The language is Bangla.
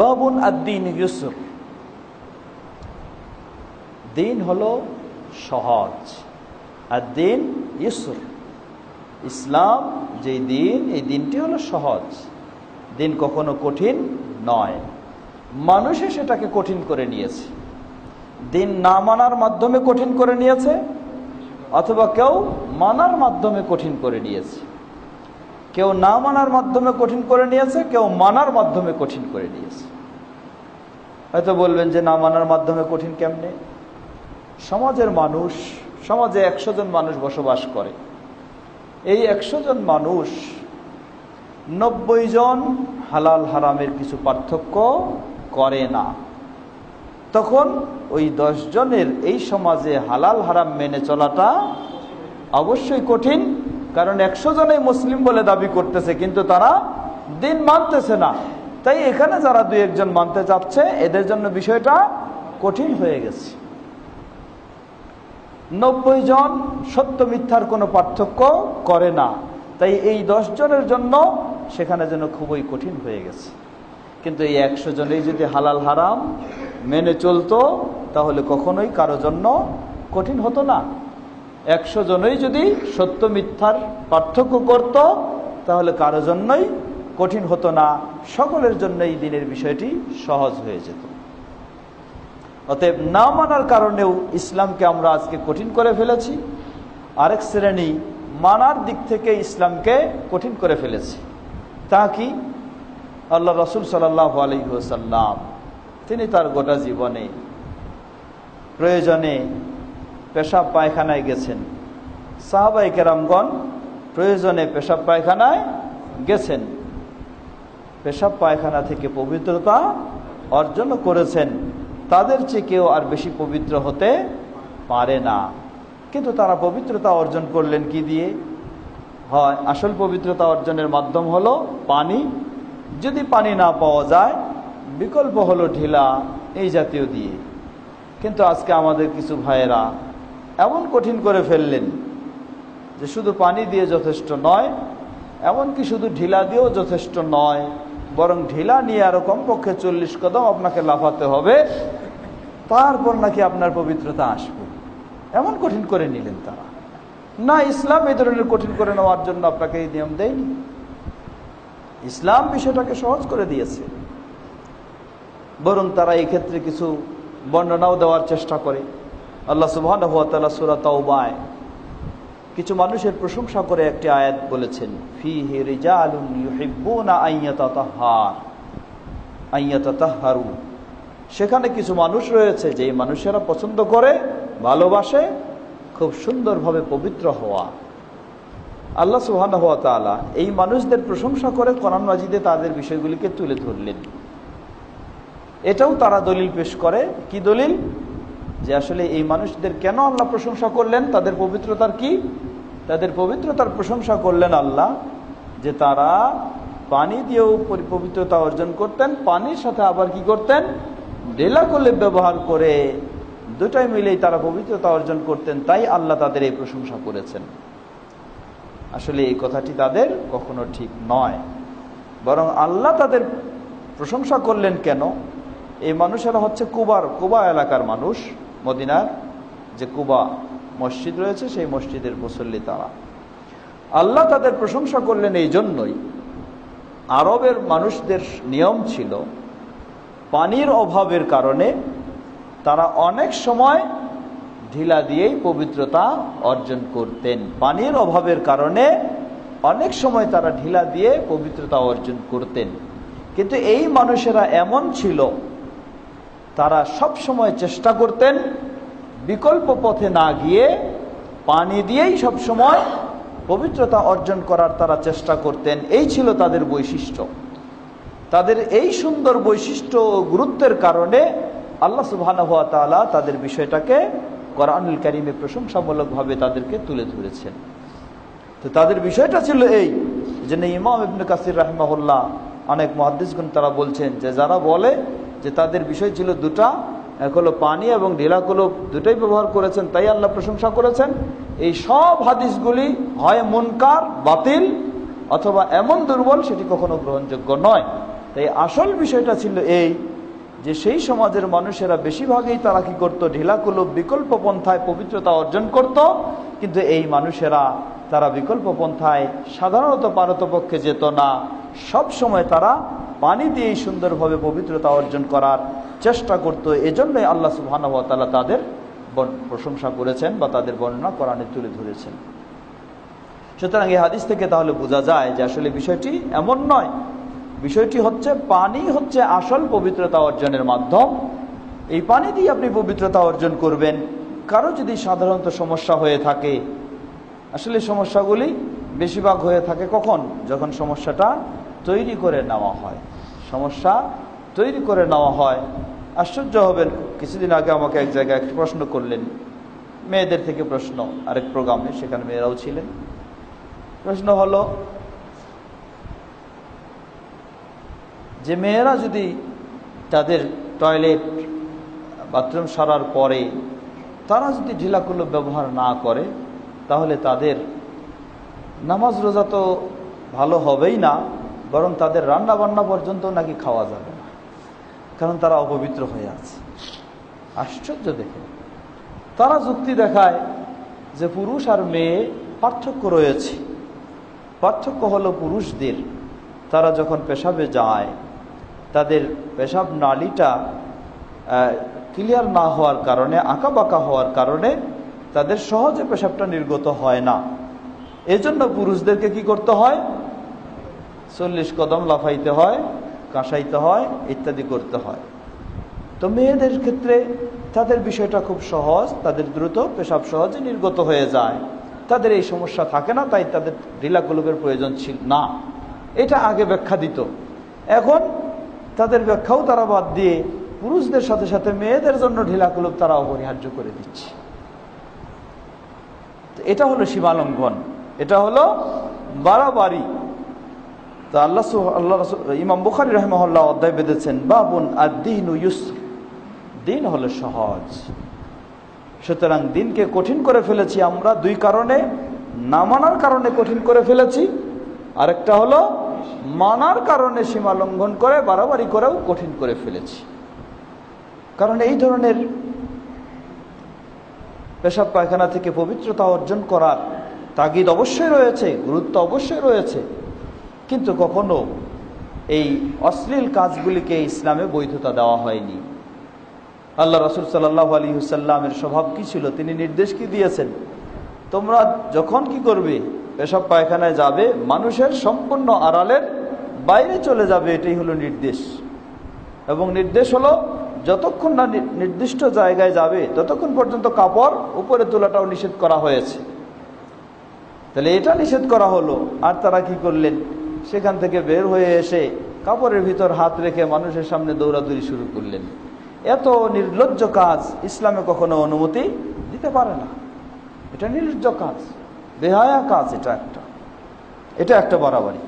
বাবুন আদ্দিন ইউসুর দিন হলো সহজ। আর দিন ইউসুর ইসলাম যে দিন, এই দিনটি হলো সহজ। দিন কখনো কঠিন নয়। মানুষে সেটাকে কঠিন করে নিয়েছে। দিন না মানার মাধ্যমে কঠিন করে নিয়েছে, অথবা কেউ মানার মাধ্যমে কঠিন করে নিয়েছে। কেউ না মানার মাধ্যমে কঠিন করে নিয়েছে, কেউ মানার মাধ্যমে কঠিন করে নিয়েছে। হয়তো বলবেন যে না মানার মাধ্যমে কঠিন কেমনে? সমাজের মানুষ, সমাজে একশো জন মানুষ বসবাস করে। এই একশো জন মানুষ নব্বই জন হালাল হারামের কিছু পার্থক্য করে না। তখন ওই দশ জনের এই সমাজে হালাল হারাম মেনে চলাটা অবশ্যই কঠিন কারণ একশো জনে মুসলিম বলে দাবি করতেছে, কিন্তু তারা দিন মানতেছে না। তাই এখানে যারা দুই একজন মানতে চাচ্ছে, এদের জন্য বিষয়টা কঠিন হয়ে গেছে। নব্বই জন সত্য মিথ্যার কোনো পার্থক্য করে না। তাই এই দশ জনের জন্য সেখানে যেন খুবই কঠিন হয়ে গেছে। কিন্তু এই একশো জনেই যদি হালাল হারাম মেনে চলতো, তাহলে কখনোই কারও জন্য কঠিন হতো না। একশো জনই যদি সত্য মিথ্যার পার্থক্য করত, তাহলে কারও জন্যই কঠিন হতো না, সকলের জন্য এই দিনের বিষয়টি সহজ হয়ে যেত। অতএব না মানার কারণেও ইসলামকে আমরা আজকে কঠিন করে ফেলেছি। আরেক শ্রেণি মানার দিক থেকে ইসলামকে কঠিন করে ফেলেছি। তা কি? আল্লাহ রসুল সাল্লাহ আলহিহসাল্লাম তিনি তার গোটা জীবনে প্রয়োজনে পেশাব পায়খানায় গেছেন। সাহাবাই কেরামগণ প্রয়োজনে পেশাব পায়খানায় গেছেন। পেশাব পায়খানা থেকে পবিত্রতা অর্জন করেছেন। তাদের চেয়ে কেউ আর বেশি পবিত্র হতে পারে না। কিন্তু তারা পবিত্রতা অর্জন করলেন কি দিয়ে? হয়, আসল পবিত্রতা অর্জনের মাধ্যম হলো পানি। যদি পানি না পাওয়া যায়, বিকল্প হলো ঢিলা, এই জাতীয় দিয়ে। কিন্তু আজকে আমাদের কিছু ভাইয়েরা এমন কঠিন করে ফেললেন যে শুধু পানি দিয়ে যথেষ্ট নয়, এমনকি শুধু ঢিলা দিয়েও যথেষ্ট নয়, বরং ঢিলা নিয়ে আরও কমপক্ষে চল্লিশ কদম আপনাকে লাফাতে হবে, তারপর নাকি আপনার পবিত্রতা আসবে। এমন কঠিন করে নিলেন তারা। না, ইসলাম এই ধরনের কঠিন করে নেওয়ার জন্য আপনাকে এই নিয়ম দেয়নি। ইসলাম বিষয়টাকে সহজ করে দিয়েছে। বরং তারা এই ক্ষেত্রে কিছু বর্ণনাও দেওয়ার চেষ্টা করে। আল্লাহ সুবাহ সুরা তাওবায়। কিছু মানুষের প্রশংসা করে একটি আয়াত বলেছেন ফি হে ইউহিব্বুনা আইয়াতাতাহহার আইয়াতাতাহহারু সেখানে কিছু মানুষ রয়েছে যে মানুষেরা পছন্দ করে, ভালোবাসে, খুব সুন্দরভাবে পবিত্র হওয়া। আল্লাহ সুহান তালা এই মানুষদের প্রশংসা করে কোরআন মাজিদে তাদের বিষয়গুলিকে তুলে ধরলেন। এটাও তারা দলিল পেশ করে। কি দলিল? যে আসলে এই মানুষদের কেন আল্লাহ প্রশংসা করলেন? তাদের পবিত্রতার কি? তাদের পবিত্রতার প্রশংসা করলেন আল্লাহ, যে তারা পানি দিয়েও পবিত্রতা অর্জন করতেন, পানির সাথে আবার কি করতেন? ডেলা করলে ব্যবহার করে দুটাই মিলেই তারা পবিত্রতা অর্জন করতেন, তাই আল্লাহ তাদের এই প্রশংসা করেছেন। আসলে এই কথাটি তাদের কখনো ঠিক নয়। বরং আল্লাহ তাদের প্রশংসা করলেন কেন? এই মানুষেরা হচ্ছে কুবার, কুবা এলাকার মানুষ। মদিনার যে কুবা মসজিদ রয়েছে, সেই মসজিদের মুসল্লি তারা। আল্লাহ তাদের প্রশংসা করলেন এই জন্যই। আরবের মানুষদের নিয়ম ছিল, পানির অভাবের কারণে তারা অনেক সময় ঢিলা দিয়েই পবিত্রতা অর্জন করতেন। পানির অভাবের কারণে অনেক সময় তারা ঢিলা দিয়ে পবিত্রতা অর্জন করতেন। কিন্তু এই মানুষেরা এমন ছিল তারা সব সময় চেষ্টা করতেন বিকল্প পথে না গিয়ে পানি দিয়েই সব সময় পবিত্রতা অর্জন করার তারা চেষ্টা করতেন। এই ছিল তাদের বৈশিষ্ট্য। তাদের এই সুন্দর বৈশিষ্ট্য ও গুরুত্বের কারণে আল্লাহ সুবাহ তাদের বিষয়টাকে কোরআনুল কারিমে প্রশংসামূলকভাবে তাদেরকে তুলে ধরেছেন। তো তাদের বিষয়টা ছিল এই যে ইমাম ইবনে কাসির রাহমাহুল্লাহ অনেক মহাদিসগুন তারা বলছেন যে যারা বলে যে তাদের বিষয় ছিল দুটা, এক হলো পানি এবং ঢিলাকুলো দুটোই ব্যবহার করেছেন, তাই আল্লাহ প্রশংসা করেছেন। এই সব হাদিসগুলি হয় মুনকার, বাতিল, অথবা এমন দুর্বল সেটি কখনো গ্রহণযোগ্য নয়। তাই আসল বিষয়টা ছিল এই যে সেই সমাজের মানুষেরা বেশিরভাগই তারা কি করতো? ঢিলাকুলুপ বিকল্প পন্থায় পবিত্রতা অর্জন করত, কিন্তু এই মানুষেরা তারা বিকল্প পন্থায় সাধারণত পারতপক্ষে যেত না। সব সময় তারা পানি দিয়েই সুন্দরভাবে পবিত্রতা অর্জন করার চেষ্টা করত। এজন্যই আল্লাহ সুবাহানুয়াতালা তাদের প্রশংসা করেছেন বা তাদের বর্ণনা কোরআনে তুলে ধরেছেন। সুতরাং এই হাদিস থেকে তাহলে বোঝা যায় যে আসলে বিষয়টি এমন নয়। বিষয়টি হচ্ছে পানি হচ্ছে আসল পবিত্রতা অর্জনের মাধ্যম। এই পানি দিয়ে আপনি পবিত্রতা অর্জন করবেন। কারও যদি সাধারণত সমস্যা হয়ে থাকে আসলে সমস্যাগুলি বেশিরভাগ হয়ে থাকে কখন? যখন সমস্যাটা তৈরি করে নেওয়া হয়। সমস্যা তৈরি করে নেওয়া হয়। আশ্চর্য হবেন, কিছুদিন আগে আমাকে এক জায়গায় একটা প্রশ্ন করলেন। মেয়েদের থেকে প্রশ্ন, আরেক প্রোগ্রামে, সেখানে মেয়েরাও ছিলেন। প্রশ্ন হলো, যে মেয়েরা যদি তাদের টয়লেট, বাথরুম সারার পরে তারা যদি ঢিলাকুলো ব্যবহার না করে তাহলে তাদের নামাজ রোজা তো ভালো হবেই না, বরং তাদের রান্না বান্না পর্যন্ত নাকি খাওয়া যাবে না। কারণ তারা অপবিত্র হয়ে আছে। আশ্চর্য দেখে। তারা যুক্তি দেখায় যে পুরুষ আর মেয়ে পার্থক্য রয়েছে। পার্থক্য হলো পুরুষদের। তারা যখন পেশাবে যায়, তাদের পেশাব নালীটা ক্লিয়ার না হওয়ার কারণে আঁকা বাঁকা হওয়ার কারণে তাদের সহজে পেশাবটা নির্গত হয় না। এজন্য পুরুষদেরকে কি করতে হয়? চল্লিশ কদম লাফাইতে হয়, কাঁসাইতে হয়, ইত্যাদি করতে হয়। তো মেয়েদের ক্ষেত্রে তাদের বিষয়টা খুব সহজ, তাদের দ্রুত পেশাব সহজে নির্গত হয়ে যায়। তাদের এই সমস্যা থাকে না, তাই তাদের ঢিলাকুলুপের প্রয়োজন ছিল না। এটা আগে ব্যাখ্যা দিত। এখন তাদের ব্যাখ্যাও তারা বাদ দিয়ে পুরুষদের সাথে সাথে মেয়েদের জন্য ঢিলাকুলুপ তারা অপরিহার্য করে দিচ্ছে। এটা হলো সীমালঙ্ঘন এটা হলো বাড়াবাড়ি। তো আল্লাহ আল্লাহ ইমাম বুখারি রহমহল্লা অধ্যায় বেঁধেছেন, বাবুন আর দিন দিন হলো সহজ। সুতরাং দিনকে কঠিন করে ফেলেছি আমরা, দুই কারণে, না মানার কারণে কঠিন করে ফেলেছি, আরেকটা হলো, মানার কারণে সীমা লঙ্ঘন করে, বাড়াবাড়ি করেও কঠিন করে ফেলেছি। কারণ এই ধরনের পেশাব পায়খানা থেকে পবিত্রতা অর্জন করার তাগিদ অবশ্যই রয়েছে, গুরুত্ব অবশ্যই রয়েছে। কিন্তু কখনো এই অশ্লীল কাজগুলিকে ইসলামে বৈধতা দেওয়া হয়নি। আল্লাহ রসুল সাল্লাহ আলী হুসাল্লামের স্বভাব কী ছিল? তিনি নির্দেশ কি দিয়েছেন? তোমরা যখন কি করবে? পেশাব পায়খানায় যাবে, মানুষের সম্পূর্ণ আড়ালের বাইরে চলে যাবে, এটাই হলো নির্দেশ। এবং নির্দেশ হলো যতক্ষণ না নির্দিষ্ট জায়গায় যাবে, ততক্ষণ পর্যন্ত কাপড় উপরে তোলাটাও নিষেধ করা হয়েছে। তাহলে এটা নিষেধ করা হলো, আর তারা কি করলেন? সেখান থেকে বের হয়ে এসে কাপড়ের ভিতর হাত রেখে মানুষের সামনে দৌড়াদৌড়ি শুরু করলেন। এত নির্লজ্জ কাজ ইসলামে কখনো অনুমতি দিতে পারে না। এটা নির্লজ্জ কাজ, বেহায়া কাজ এটা একটা। এটা একটা বাড়াবাড়ি